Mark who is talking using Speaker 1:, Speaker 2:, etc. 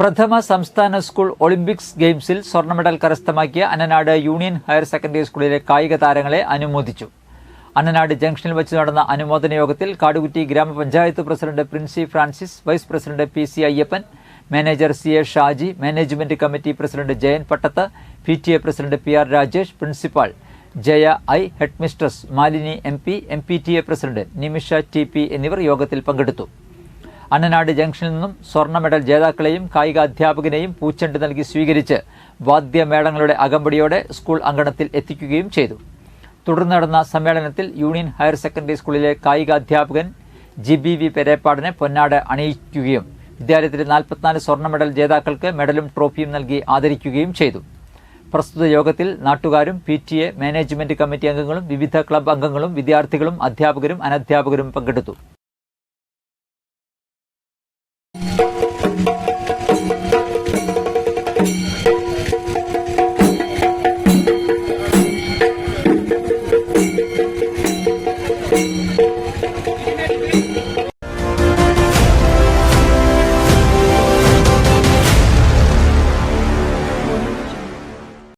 Speaker 1: പ്രഥമ സംസ്ഥാന school Olympics ഗെയിംസിൽ സ്വർണ മെഡൽ കരസ്ഥമാക്കിയ അനനാട് യൂണിയൻ ഹയർ സെക്കൻഡറി സ്കൂളിലെ കായിക താരങ്ങളെ അനുമോദിച്ചു. അനനാട് ജംഗ്ഷനിൽ വെച്ച് നടന്ന അനുമോദന യോഗത്തിൽ കാടുകുറ്റി ഗ്രാമപഞ്ചായത്ത് president Princy Francis vice president P C Ayyappan manager C A Shaji management committee president Jayan Pattath P T A president P R Rajesh principal Jaya I headmistress Malini M P M P T A president Nimisha T P എന്നിവർ യോഗത്തിൽ പങ്കെടുത്തു. അന്നനാട് ജംഗ്ഷനിൽ നിന്നും സ്വർണ medal ജേതാക്കളെയും കായിക അധ്യാപകനെയും പൂച്ചെണ്ട് നൽകി സ്വീകരിച്ച് വാദ്യമേളങ്ങളുടെ അകമ്പടിയോടെ സ്കൂൾ അങ്കണത്തിൽ എത്തിക്കുകയും ചെയ്തു. തുടർന്ന് നടന്ന സമ്മേളനത്തിൽ യൂണിയൻ ഹയർ സെക്കൻഡറി സ്കൂളിലെ കായിക അധ്യാപകൻ ജി ബി വി പെരേപ്പാടിനെ പൊന്നാട് അണിയിക്കുകയും വിദ്യാലയത്തിലെ നാൽപ്പത്തിനാല് സ്വർണ മെഡൽ ജേതാക്കൾക്ക് മെഡലും ട്രോഫിയും നൽകി ആദരിക്കുകയും ചെയ്തു. പ്രസ്തുത യോഗത്തിൽ നാട്ടുകാരും P T A management committee അംഗങ്ങളും വിവിധ ക്ലബ് അംഗങ്ങളും വിദ്യാർത്ഥികളും അധ്യാപകരും അനധ്യാപകരും പങ്കെടുത്തു.